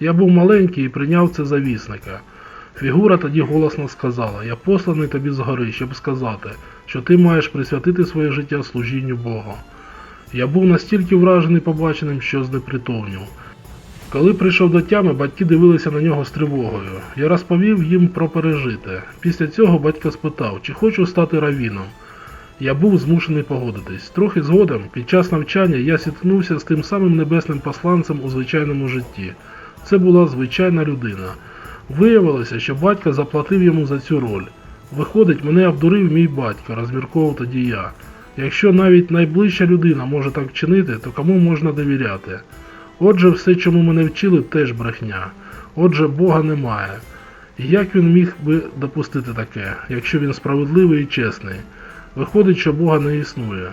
Я був маленький і прийняв це за вісника. Фігура тоді голосно сказала, я посланий тобі згори, щоб сказати, що ти маєш присвятити своє життя служінню Богу. Я був настільки вражений побаченим, що знепритомнів. Коли прийшов до тями, батьки дивилися на нього з тривогою. Я розповів їм про пережите. Після цього батько спитав, чи хочу стати равіном. Я був змушений погодитись. Трохи згодом, під час навчання, я зіткнувся з тим самим небесним посланцем у звичайному житті. Це була звичайна людина. Виявилося, що батько заплатив йому за цю роль. Виходить, мене обдурив мій батько, розмірковував тоді я. Якщо навіть найближча людина може так вчинити, то кому можна довіряти? Отже, все, чому мене вчили, теж брехня. Отже, Бога немає. І як він міг би допустити таке, якщо він справедливий і чесний? Виходить, що Бога не існує.